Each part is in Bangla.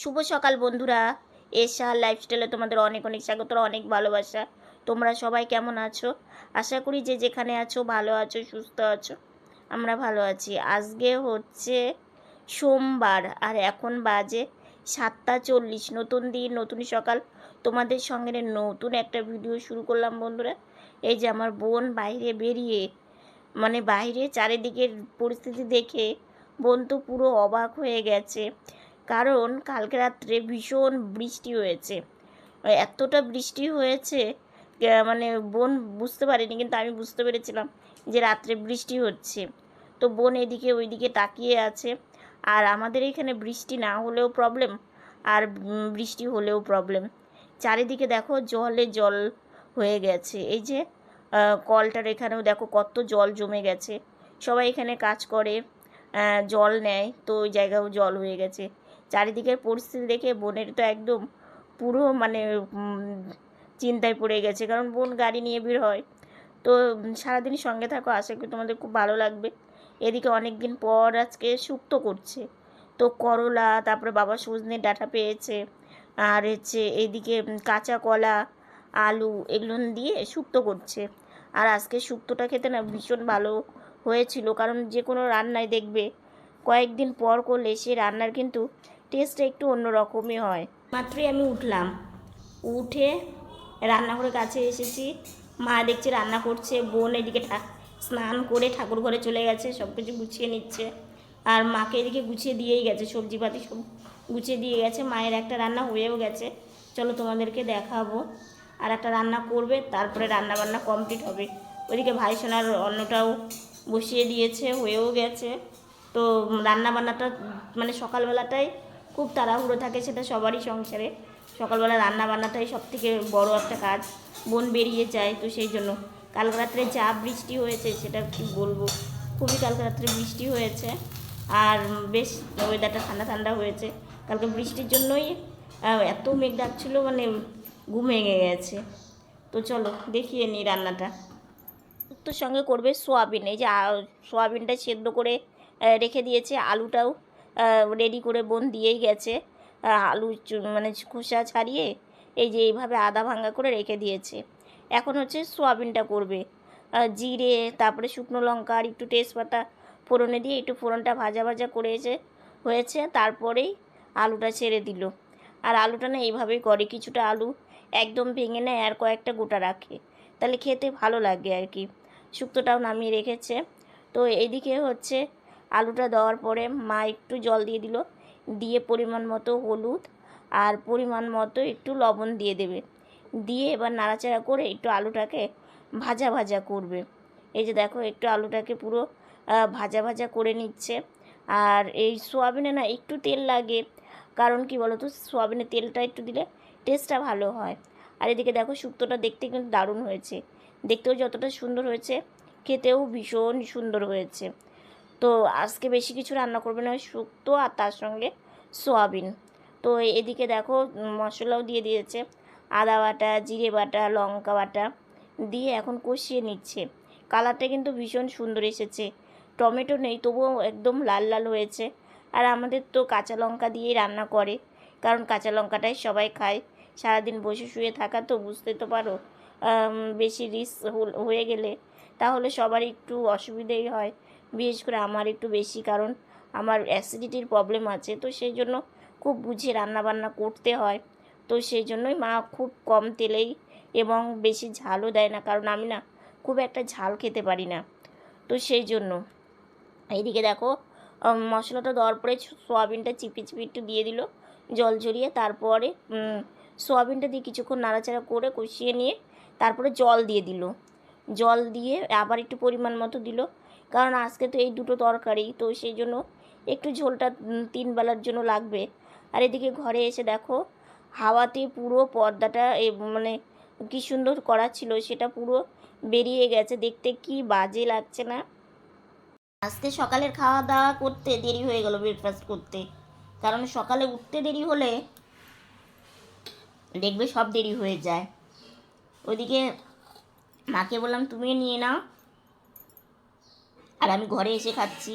শুভ সকাল বন্ধুরা। এশা লাইফস্টাইলে তোমাদের অনেক অনেক স্বাগত, অনেক ভালোবাসা। তোমরা সবাই কেমন আছো? আশা করি যে যেখানে আছো, ভালো আছো, সুস্থ আছো, আমরা ভালো আছি। আজকে হচ্ছে সোমবার, আর এখন বাজে সাতটা চল্লিশ। নতুন দিন, নতুন সকাল। তোমাদের সঙ্গে নতুন একটা ভিডিও শুরু করলাম বন্ধুরা। এই যে আমার বোন বাইরে বেরিয়ে মানে বাইরে চারিদিকের পরিস্থিতি দেখে বোন তো পুরো অবাক হয়ে গেছে। কারণ কালকে রাত্রে ভীষণ বৃষ্টি হয়েছে। এতটা বৃষ্টি হয়েছে মানে বোন বুঝতে পারেনি, কিন্তু আমি বুঝতে পেরেছিলাম যে রাত্রে বৃষ্টি হচ্ছে। তো বোন এদিকে ওইদিকে তাকিয়ে আছে। আর আমাদের এখানে বৃষ্টি না হলেও প্রবলেম আর বৃষ্টি হলেও প্রবলেম চারিদিকে দেখো জলে জল হয়ে গেছে। এই যে কলটার এখানেও দেখো কত জল জমে গেছে। সবাই এখানে কাজ করে জল নেয়, তো ওই জায়গাও জল হয়ে গেছে। চারিদিকের পরিস্থিতি দেখে বোনের তো একদম পুরো মানে চিন্তায় পড়ে গেছে। কারণ বোন গাড়ি নিয়ে ভিড় হয়। তো সারাদিন সঙ্গে থাকো আশা করি তোমাদের খুব ভালো লাগবে। এদিকে অনেক দিন পর আজকে শুক্তো করছে। তো করলা তারপরে বাবা সজনে ডাটা পেয়েছে। আর হচ্ছে এইদিকে উম, কাঁচা কলা আলু এগুলো দিয়ে শুক্তো করছে। আর আজকে শুক্তোটা খেতে না ভীষণ ভালো হয়েছিল। কারণ যে কোনো রান্নায় দেখবে কয়েকদিন পর করলে সে রান্নার কিন্তু টেস্টটা একটু অন্যরকমই হয়। মাত্রই আমি উঠলাম। উঠে রান্নাঘরের কাছে এসেছি। মা দেখছি রান্না করছে, বোন এদিকে স্নান করে ঠাকুর ঘরে চলে গেছে সব কিছু গুছিয়ে নিচ্ছে। আর মাকে এদিকে গুছিয়ে দিয়েই গেছে, সবজিপাতি সব গুছিয়ে দিয়ে গেছে। মায়ের একটা রান্না হয়েও গেছে। চলো তোমাদেরকে দেখাবো। আর একটা রান্না করবে, তারপরে রান্না বান্না কমপ্লিট হবে। ওইদিকে ভাই সোনার অন্নটাও বসিয়ে দিয়েছে, হয়েও গেছে। তো রান্না বান্নাটা মানে সকালবেলাটাই খুব তাড়াহুড়ো থাকে সেটা সবারই সংসারে। সকালবেলা রান্না বান্নাটাই সব থেকে বড় একটা কাজ। বোন বেরিয়ে যায় তো সেই জন্য। কালকে রাত্রে যা বৃষ্টি হয়েছে সেটা কি বলব? খুবই কালকে রাত্রে বৃষ্টি হয়েছে। আর বেশ ওয়েদারটা ঠান্ডা ঠান্ডা হয়েছে। কালকে বৃষ্টির জন্যই এত মেঘ ডাকছিল মানে ঘুম ভেঙে গেছে। তো চলো, দেখিয়ে নিই রান্নাটা। তোর সঙ্গে করবে সোয়াবিন। এই যে সোয়াবিনটা সেদ্ধ করে রেখে দিয়েছে আলুটাও। রেডি করে বোন দিয়েই গেছে। আলু মানে খোসা ছাড়িয়ে এই যে এইভাবে আদা ভাঙ্গা করে রেখে দিয়েছে। এখন হচ্ছে সোয়াবিনটা করবে। জিরে, তারপরে শুকনো লঙ্কা আর একটু তেজপাতা ফোড়নে দিয়ে একটু ফোড়নটা ভাজা ভাজা করে এসে হয়েছে তারপরেই আলুটা ছেড়ে দিল। আর আলুটা না এইভাবেই করে, কিছুটা আলু একদম ভেঙে নেয় আর কয়েকটা গোটা রাখে। তাহলে খেতে ভালো লাগে আর কি। শুক্তোটাও নামিয়ে রেখেছে। তো এদিকে হচ্ছে আলুটা দেওয়ার পরে মা একটু জল দিয়ে দিল, দিয়ে পরিমাণ মতো হলুদ আর পরিমাণ মতো একটু লবণ দিয়ে দেবে। দিয়ে এবার নাড়াচাড়া করে একটু আলুটাকে ভাজা ভাজা করবে। এই যে দেখো, একটু আলুটাকে পুরো ভাজা ভাজা করে নিচ্ছে। আর এই সোয়াবিনে না একটু তেল লাগে। কারণ কি বলো তো সোয়াবিনে তেলটা একটু দিলে টেস্টটা ভালো হয়। আর এদিকে দেখো, শুক্তোটা দেখতে কিন্তু দারুণ হয়েছে। দেখতেও যতটা সুন্দর হয়েছে, খেতেও ভীষণ সুন্দর হয়েছে। তো আজকে বেশি কিছু রান্না করবে না শুক্তো আর তার সঙ্গে সোয়াবিন। তো এদিকে দেখো মশলাও দিয়ে দিয়েছে। আদা বাটা, জিরে বাটা, লঙ্কা বাটা দিয়ে এখন কষিয়ে নিচ্ছে। কালারটা কিন্তু ভীষণ সুন্দর এসেছে। টমেটো নেই, তবুও একদম লাল লাল হয়েছে। আর আমাদের তো কাঁচা লঙ্কা দিয়েই রান্না করে, কারণ কাঁচা লঙ্কাটাই সবাই খায়। সারাদিন বসে শুয়ে থাকা তো বুঝতে তো পারো বেশি রিস্ক হয়ে গেলে। তাহলে সবারই একটু অসুবিধেই হয়। বিশেষ করে আমার একটু বেশি, কারণ আমার অ্যাসিডিটির প্রবলেম আছে। তো সেই জন্য খুব বুঝে রান্না বান্না করতে হয়। তো সেই জন্যই মা খুব কম তেলেই এবং বেশি ঝালও দেয় না, কারণ আমি না খুব একটা ঝাল খেতে পারি না। তো সেই জন্য এইদিকে দেখো মশলাটা দেওয়ার পরে সোয়াবিনটা চিপি চিপি একটু দিয়ে দিল, জল ঝরিয়ে তারপরে সোয়াবিনটা দিয়ে কিছুক্ষণ নাড়াচাড়া করে কষিয়ে নিয়ে তারপরে জল দিয়ে দিল। জল দিয়ে আবার একটু পরিমাণ মতো দিল। কারণ আজকে তো এই দুটো তরকারি, তো সেই জন্য একটু ঝোলটা তিন বেলার জন্য লাগবে। আর এদিকে ঘরে এসে দেখো, হাওয়াতে পুরো পর্দাটা মানে কি সুন্দর করা ছিল, সেটা পুরো বেরিয়ে গেছে। দেখতে কি বাজে লাগছে না। আজকে সকালের খাওয়া দাওয়া করতে দেরি হয়ে গেল ব্রেকফাস্ট করতে। কারণ সকালে উঠতে দেরি হলে দেখবে সব দেরি হয়ে যায়। ওইদিকে মাকে বললাম, তুমিও নিয়ে নাও। আর আমি ঘরে এসে খাচ্ছি।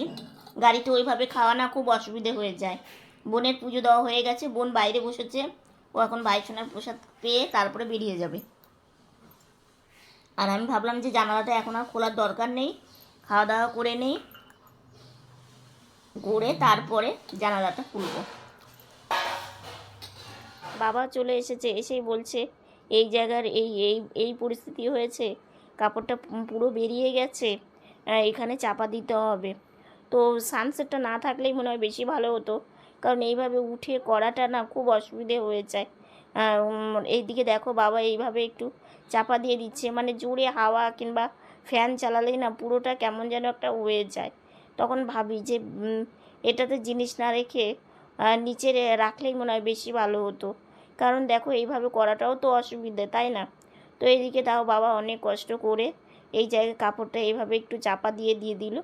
গাড়িতে ওইভাবে খাওয়া না, খুব অসুবিধে হয়ে যায়। বোনের পুজো দেওয়া হয়ে গেছে, বোন বাইরে বসেছে। ও এখন ভাইসোনার প্রসাদ পেয়ে তারপরে বেরিয়ে যাবে। আর আমি ভাবলাম যে জানালাটা এখন আর খোলার দরকার নেই। খাওয়া দাওয়া করে নেই। করে তারপরে জানালাটা খুলবো। বাবা চলে এসেছে, এসেই বলছে, এই জায়গার এই এই এই পরিস্থিতি হয়েছে। কাপড়টা পুরো বেরিয়ে গেছে। এখানে চাপা দিতে হবে। তো সানসেটটা না থাকলেই মনে হয় বেশি ভালো হতো। কারণ এইভাবে উঠে করাটা না খুব অসুবিধে হয়ে যায়। এইদিকে দেখো বাবা এইভাবে একটু চাপা দিয়ে দিচ্ছে। মানে জোরে হাওয়া কিংবা ফ্যান চালালেই না পুরোটা কেমন যেন একটা হয়ে যায়। তখন ভাবি যে এটাতে জিনিস না রেখে নিচে রাখলেই মনে হয় বেশি ভালো হতো। কারণ দেখো এইভাবে করাটাও তো অসুবিধে, তাই না? তো এইদিকে তাও বাবা অনেক কষ্ট করে এই জায়গায় কাপড়টা এইভাবে একটু চাপা দিয়ে দিয়ে দিল।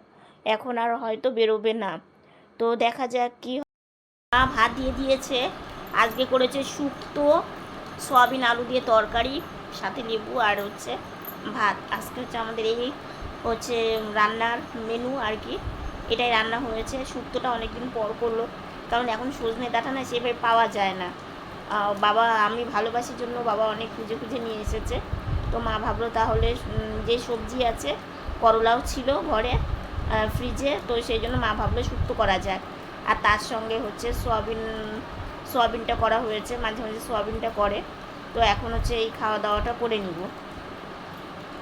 এখন আর হয়তো বেরোবে না। তো দেখা যাক কি মা ভাত দিয়ে দিয়েছে। আজকে করেছে শুক্তো, সয়াবিন আলু দিয়ে তরকারি, সাথে লেবু আর হচ্ছে ভাত। আজকে হচ্ছে আমাদের এই হচ্ছে রান্নার মেনু আর কি। এটাই রান্না হয়েছে। শুক্তোটা অনেকদিন পর করল। কারণ এখন সজনে ডাঁটা না সেভাবে পাওয়া যায় না। বাবা আমি ভালোবাসির জন্য বাবা অনেক খুঁজে খুঁজে নিয়ে এসেছে। তো মা ভাবলো তাহলে যে সবজি আছে, করলাও ছিল ঘরে ফ্রিজে তো সেই জন্য মা ভাবলো শুক্তো করা যায় আর তার সঙ্গে হচ্ছে সোয়াবিন, সোয়াবিনটা করা হয়েছে, মাঝে মাঝে সোয়াবিনটা করে। তো এখন হচ্ছে এই খাওয়া দাওয়াটা করে নিব।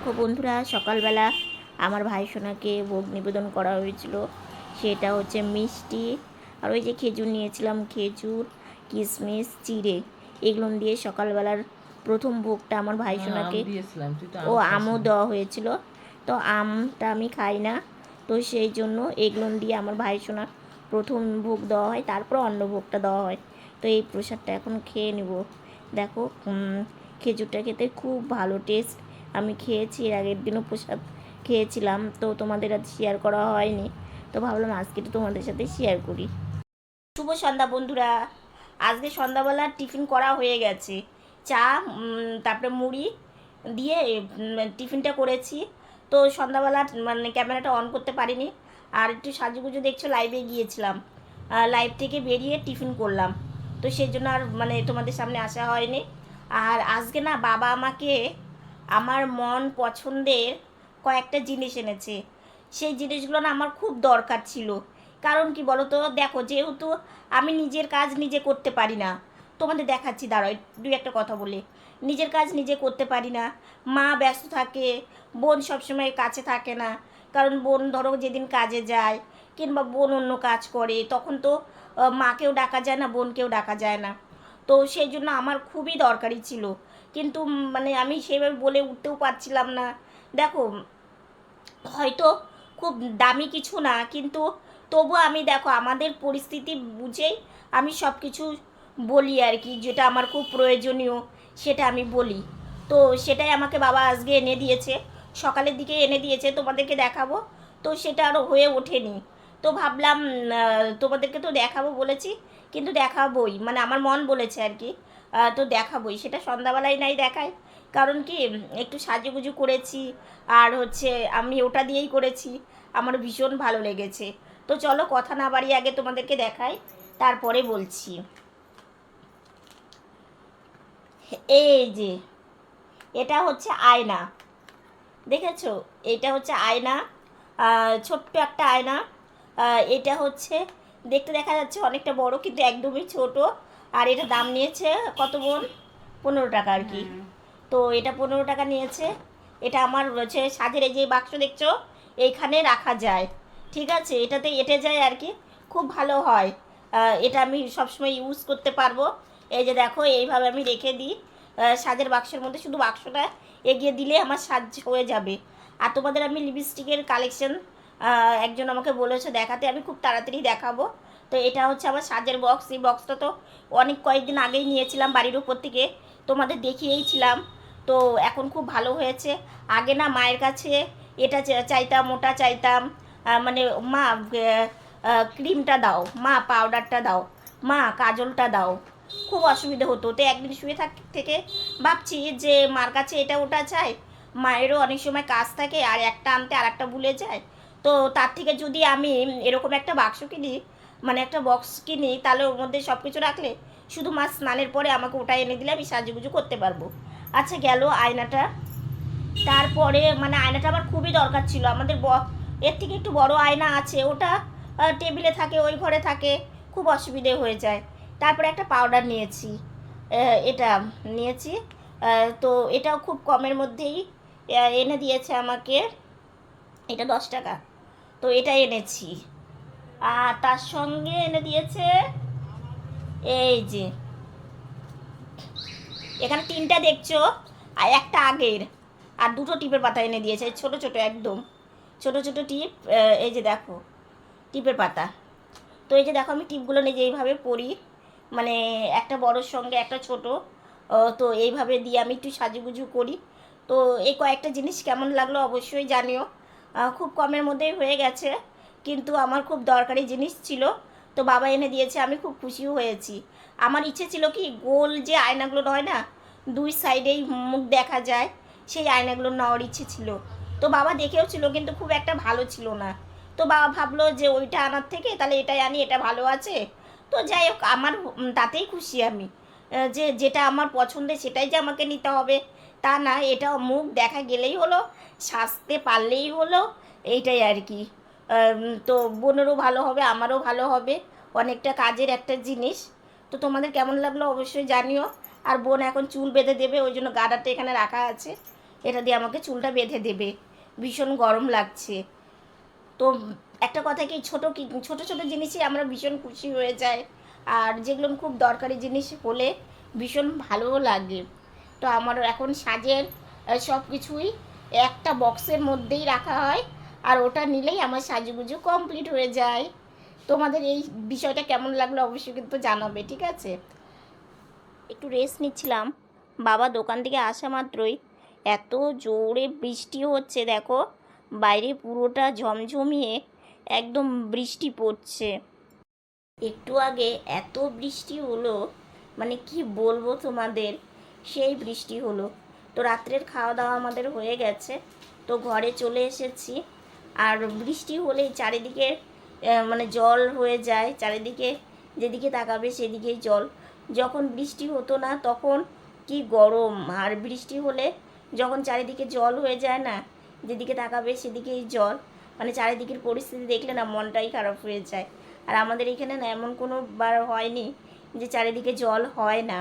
তো বন্ধুরা, সকালবেলা আমার ভাই সোনাকে ভোগ নিবেদন করা হয়েছিল। সেটা হচ্ছে মিষ্টি, আর ওই যে খেজুর নিয়েছিলাম, খেজুর কিশমিশ চিড়ে, এগুলো দিয়ে সকালবেলার প্রথম ভোগটা আমার ভাই সোনাকে তো ও আমও দেওয়া হয়েছিল। তো আমটা আমি খাই না তো সেই জন্য এগুলো দিয়ে আমার ভাই সোনা প্রথম ভোগ দেওয়া হয় তারপর অন্য ভোগটা দেওয়া হয়। তো এই প্রসাদটা এখন খেয়ে নেব। দেখো খেজুরটা খেতে খুব ভালো টেস্ট আমি খেয়েছি এর আগের দিনও প্রসাদ খেয়েছিলাম তো তোমাদের আজ শেয়ার করা হয়নি। তো ভাবলাম আজকে একটু তোমাদের সাথে শেয়ার করি। শুভ সন্ধ্যা বন্ধুরা। আজকে সন্ধ্যাবেলা টিফিন করা হয়ে গেছে। চা তারপরে মুড়ি দিয়ে টিফিনটা করেছি। তো সন্ধ্যাবেলা মানে ক্যামেরাটা অন করতে পারিনি। আর একটু সাজুগুজু দেখছ লাইভে গিয়েছিলাম। লাইভ থেকে বেরিয়ে টিফিন করলাম। তো সেই জন্য আর মানে তোমাদের সামনে আসা হয়নি। আর আজকে না, বাবা আমাকে আমার মন পছন্দের কয়েকটা জিনিস এনেছে। সেই জিনিসগুলো না আমার খুব দরকার ছিল। কারণ কি বলো তো দেখো, যেহেতু আমি নিজের কাজ নিজে করতে পারি না তোমাদের দেখাচ্ছি, দাঁড়াও দুই একটা কথা বলে। নিজের কাজ নিজে করতে পারি না। মা ব্যস্ত থাকে, বোন সবসময় কাছে থাকে না। কারণ বোন ধরো যেদিন কাজে যায় কিংবা বোন অন্য কাজ করে, তখন তো মাকেও ডাকা যায় না, বোনকেও ডাকা যায় না। তো সেই জন্য আমার খুবই দরকারি ছিল। কিন্তু মানে আমি সেভাবে বলে উঠতেও পারছিলাম না। দেখো, হয়তো খুব দামি কিছু না, কিন্তু তবু আমি দেখো, আমাদের পরিস্থিতি বুঝেই আমি সব কিছু বলি আর কি, যেটা আমার খুব প্রয়োজনীয়, সেটা আমি বলি। তো সেটাই আমাকে বাবা আজকে এনে দিয়েছে। সকালের দিকে এনে দিয়েছে, তোমাদেরকে দেখাবো। তো সেটা আরও হয়ে ওঠেনি। তো ভাবলাম তোমাদেরকে তো দেখাবো বলেছি, কিন্তু দেখাবোই। মানে আমার মন বলেছে আর কি তো দেখাবোই। সেটা সন্ধ্যাবেলায় নাই দেখায়। কারণ কি একটু সাজুগুজু করেছি, আর হচ্ছে আমি ওটা দিয়েই করেছি। আমার ভীষণ ভালো লেগেছে। তো চলো, কথা না বাড়িয়ে আগে তোমাদেরকে দেখাই, তারপরে বলছি। এই যে এটা হচ্ছে আয়না। দেখেছ? এটা হচ্ছে আয়না। ছোট্ট একটা আয়না। এটা হচ্ছে দেখতে দেখা যাচ্ছে অনেকটা বড় কিন্তু একদমই ছোট। আর এটা দাম নিয়েছে কত বোন? পনেরো টাকা আর কি। তো এটা পনেরো টাকা নিয়েছে। এটা আমার হচ্ছে সাজের এই যে বাক্স দেখছ এইখানে রাখা যায়। ঠিক আছে? এটাতে এটে যায় আর কি। খুব ভালো হয়। এটা আমি সবসময় ইউজ করতে পারব। এই যে দেখো, এইভাবে আমি রেখে দিই। সাজের বাক্সের মধ্যে শুধু বাক্সটা এগিয়ে দিলে আমার সাজ হয়ে যাবে। আর তোমাদের আমি লিপস্টিকের কালেকশন একজন আমাকে বলেছে দেখাতে, আমি খুব তাড়াতাড়ি দেখাবো। তো এটা হচ্ছে আমার সাজের বক্স। এই বক্সটা তো অনেক কয়েকদিন আগেই নিয়েছিলাম বাড়ির উপর থেকে, তোমাদের দেখিয়েইছিলাম। তো এখন খুব ভালো হয়েছে। আগে না মায়ের কাছে এটা চাইতাম, ওটা চাইতাম। মানে মা ক্রিমটা দাও, মা, পাউডারটা দাও, মা, কাজলটা দাও। খুব অসুবিধা হতো। তো একদিন শুয়ে থাক, থেকে ভাবছি যে মার কাছে এটা ওটা চাই। মায়েরও অনেক সময় কাজ থাকে, আর একটা আনতে আর একটা ভুলে যায়। তো তার থেকে যদি আমি এরকম একটা বাক্স কিনি মানে একটা বক্স কিনি, তাহলে ওর মধ্যে সব কিছু রাখলে শুধু মা স্নানের পরে আমাকে ওটা এনে দিলে আমি সাজুগুজু করতে পারব। আচ্ছা গেল আয়নাটা। তারপরে মানে আয়নাটা আমার খুবই দরকার ছিল। আমাদের ব, এর থেকে একটু বড় আয়না আছে, ওটা টেবিলে থাকে, ওই ঘরে থাকে, খুব অসুবিধে হয়ে যায়। তারপরে একটা পাউডার নিয়েছি। এটা নিয়েছি। তো এটাও খুব কমের মধ্যেই এনে দিয়েছে আমাকে। এটা দশ টাকা। তো এটা এনেছি। আর তার সঙ্গে এনে দিয়েছে, এই যে, এখানে তিনটা দেখছ, আর একটা আগের। আর দুটো টিপের পাতা এনে দিয়েছে ছোট ছোট একদম। ছোট ছোট টিপ এই যে দেখো, টিপের পাতা। তো এই যে দেখো, আমি টিপগুলো নিজে এইভাবে পরি। মানে একটা বড়োর সঙ্গে, একটা ছোট। তো এইভাবে দিয়ে আমি একটু সাজুগুজু করি। তো এই কয়েকটা জিনিস কেমন লাগল অবশ্যই জানিও। খুব কমের মধ্যেই হয়ে গেছে, কিন্তু আমার খুব দরকারি জিনিস ছিল। তো বাবা এনে দিয়েছে, আমি খুব খুশিও হয়েছি। আমার ইচ্ছে ছিল কি, গোল যে আয়নাগুলো হয় না, দুই সাইডেই মুখ দেখা যায়, সেই আয়নাগুলো নেওয়ার ইচ্ছে ছিল। তো বাবা দেখেও ছিল, কিন্তু খুব একটা ভালো ছিল না। তো বাবা ভাবলো যে, ওইটা আনার থেকে, তাহলে এটাই আনি, এটা ভালো আছে? তো যাই হোক, আমার তাতেই খুশি আমি। যে, যেটা আমার পছন্দের সেটাই যে আমাকে নিতে হবে। তা না এটা মুখ দেখা গেলেই হলো, সাজতে পারলেই হলো, এইটাই আর কি। তো বোনেরও ভালো হবে, আমারও ভালো হবে, অনেকটা কাজের একটা জিনিস। তো তোমাদের কেমন লাগল অবশ্যই জানিও। আর বোন এখন চুল বেঁধে দেবে, ওই জন্য গাডারটা এখানে রাখা আছে। এটা দিয়ে আমাকে চুলটা বেঁধে দেবে। ভীষণ গরম লাগছে। তো একটা কথা কি, ছোট কি, ছোট ছোট জিনিসই আমরা ভীষণ খুশি হয়ে যায় আর যেগুলো খুব দরকারি জিনিস হলে ভীষণ ভালোও লাগে। তো আমার এখন সাজের সব কিছুই একটা বক্সের মধ্যেই রাখা হয়। আর ওটা নিলেই আমার সাজুগুজু কমপ্লিট হয়ে যায়। তোমাদের এই বিষয়টা কেমন লাগল অবশ্যই কিন্তু জানাবে, ঠিক আছে? একটু রেস্ট নিচ্ছিলাম। বাবা দোকান থেকে আসা মাত্রই এত জোরে বৃষ্টি হচ্ছে, দেখো। বাইরে পুরোটা ঝমঝমিয়ে একদম বৃষ্টি পড়ছে। একটু আগে এত বৃষ্টি হলো মানে কি বলব তোমাদের? সেই বৃষ্টি হলো। তো রাত্রের খাওয়া দাওয়া আমাদের হয়ে গেছে। তো ঘরে চলে এসেছি। আর বৃষ্টি হলেই চারিদিকে মানে জল হয়ে যায়। চারিদিকে যেদিকে তাকাবে সেদিকেই জল। যখন বৃষ্টি হতো না তখন কি গরম। আর বৃষ্টি হলে যখন চারিদিকে জল হয়ে যায় না, যেদিকে তাকাবে সেদিকেই জল। মানে চারিদিকের পরিস্থিতি দেখলে না মনটাই খারাপ হয়ে যায়। আর আমাদের এখানে না এমন কোনো বার হয়নি যে চারিদিকে জল হয় না।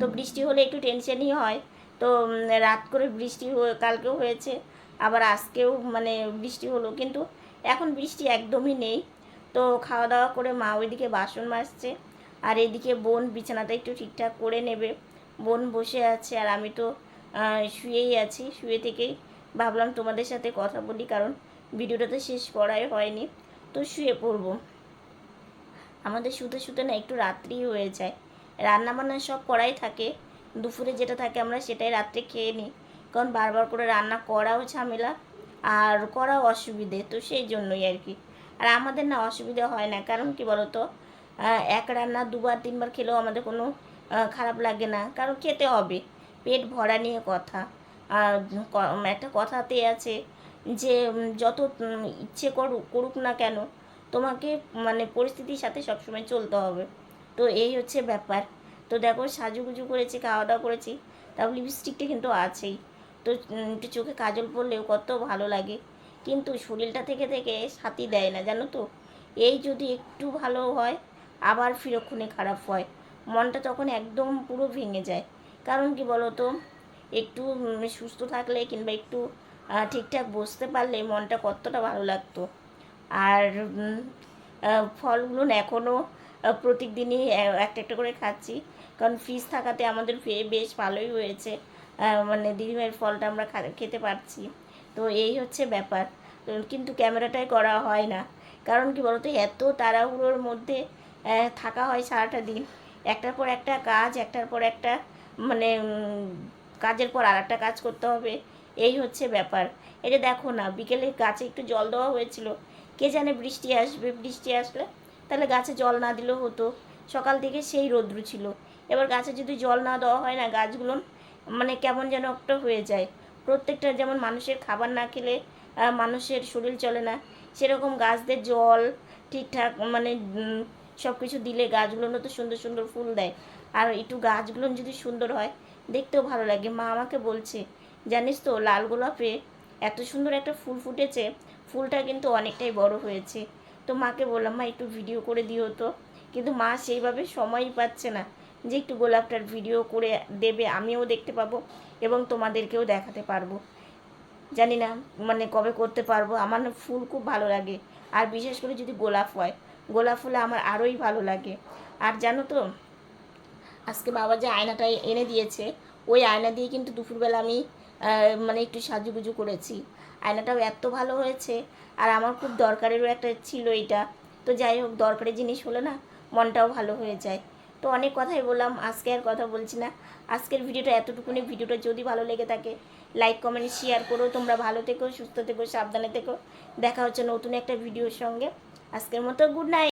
তো বৃষ্টি হলে একটু টেনশনই হয়। তো রাত করে বৃষ্টি কালকেও হয়েছে, আবার আজকেও মানে বৃষ্টি হলো। কিন্তু এখন বৃষ্টি একদমই নেই। তো খাওয়া দাওয়া করে মা ওইদিকে বাসন মাজছে। আর এদিকে বোন বিছানাটা একটু ঠিকঠাক করে নেবে। বোন বসে আছে আর আমি তো শুয়েই আছি। শুয়ে থেকেই ভাবলাম তোমাদের সাথে কথা বলি, কারণ ভিডিওটা তো শেষ করাই হয়নি, তো শুয়ে পড়ব। আমাদের শুতে শুতে না একটু রাত্রি হয়ে যায়। রান্না বান্না সব করাই থাকে, দুপুরে যেটা থাকে আমরা সেটাই রাত্রে খেয়ে নিই। কারণ বারবার করে রান্না করাও ঝামেলা আর করাও অসুবিধে, তো সেই জন্যই আর কি। আর আমাদের না অসুবিধে হয় না, কারণ কি বলতো এক রান্না দুবার তিনবার খেলেও আমাদের কোনো খারাপ লাগে না। কারণ খেতে হবে, পেট ভরা নিয়ে কথা। আর একটা কথাতে আছে যে যত ইচ্ছে করুক করুক না কেন, তোমাকে মানে পরিস্থিতির সাথে সবসময় চলতে হবে। তো এই হচ্ছে ব্যাপার। তো দেখো, সাজুগুজু করেছি খাওয়া দাওয়া করেছি, তাও লিপস্টিকটা কিন্তু আছেই। তো একটু চোখে কাজল পরলেও কত ভালো লাগে। কিন্তু শরীরটা থেকে থেকে সাথী দেয় না, জানো তো? এই যদি একটু ভালো হয়, আবার ফিরক্ষণে খারাপ হয়। মনটা তখন একদম পুরো ভেঙে যায়। কারণ কি বলো তো একটু সুস্থ থাকলে কিংবা একটু ঠিকঠাক বসতে পারলে মনটা কতটা ভালো লাগতো। আর ফলগুলো এখনও প্রত্যেক দিনই একটা একটা করে খাচ্ছি। কারণ ফ্রিজ থাকাতে আমাদের বেশ ভালোই হয়েছে। মানে দিদিভাইয়ের ফলটা আমরা খেতে পারছি। তো এই হচ্ছে ব্যাপার। কিন্তু ক্যামেরাটাই করা হয় না। কারণ কি বলতো, এত তাড়াহুড়োর মধ্যে থাকা হয় সারাটা দিন। একটার পর একটা কাজ, একটার পর একটা মানে কাজের পর আর একটা কাজ করতে হবে। এই হচ্ছে ব্যাপার। এটা দেখো না, বিকেলে গাছে একটু জল দেওয়া হয়েছিল। কে জানে বৃষ্টি আসবে, বৃষ্টি আসলে তাহলে গাছে জল না দিলেও হতো। সকাল থেকে সেই রৌদ্র ছিল। এবার গাছে যদি জল না দেওয়া হয় না, গাছগুলো মানে কেমন যেন একটা হয়ে যায়। প্রত্যেকটা যেমন মানুষের খাবার না খেলে মানুষের শরীর চলে না, সেরকম গাছদের জল ঠিকঠাক মানে সব কিছু দিলে গাছগুলো তো সুন্দর সুন্দর ফুল দেয়। আর একটু গাছগুলো যদি সুন্দর হয়, দেখতেও ভালো লাগে। মা আমাকে বলছে জানিস তো, লাল গোলাপে এত সুন্দর একটা ফুল ফুটেছে, ফুলটা কিন্তু অনেকটাই বড় হয়েছে। তো মাকে বললাম, মা, একটু ভিডিও করে দিও তো। কিন্তু মা সেইভাবে সময়ই পাচ্ছে না যে একটু গোলাপটার ভিডিও করে দেবে, আমিও দেখতে পাবো এবং তোমাদেরকেও দেখাতে পারব। জানি না মানে কবে করতে পারব, আমার না ফুল খুব ভালো লাগে। আর বিশেষ করে যদি গোলাপ হয়, গোলাপ ফুলে আমার আরোই ভালো লাগে। আর জানো তো, আজকে বাবা যে আয়নাটা এনে দিয়েছে, ওই আয়না দিয়ে কিন্তু দুপুরবেলা আমি মানে একটু সাজুগুজু করেছি। আয়নাটাও এত ভালো হয়েছে, আর আমার খুব দরকারেরও একটা ছিল এটা। তো যাই হোক, দরকারি জিনিস হলে না মনটাও ভালো হয়ে যায়। তো অনেক কথাই বললাম, আজকে আর কথা বলছি না। আজকের ভিডিওটা এতটুকুনি। ভিডিওটা যদি ভালো লেগে থাকে লাইক কমেন্ট শেয়ার করো। তোমরা ভালো থেকো, সুস্থ থেকো, সাবধানে থেকো। দেখা হচ্ছে নতুন একটা ভিডিওর সঙ্গে। আজকের মতো গুড নাইট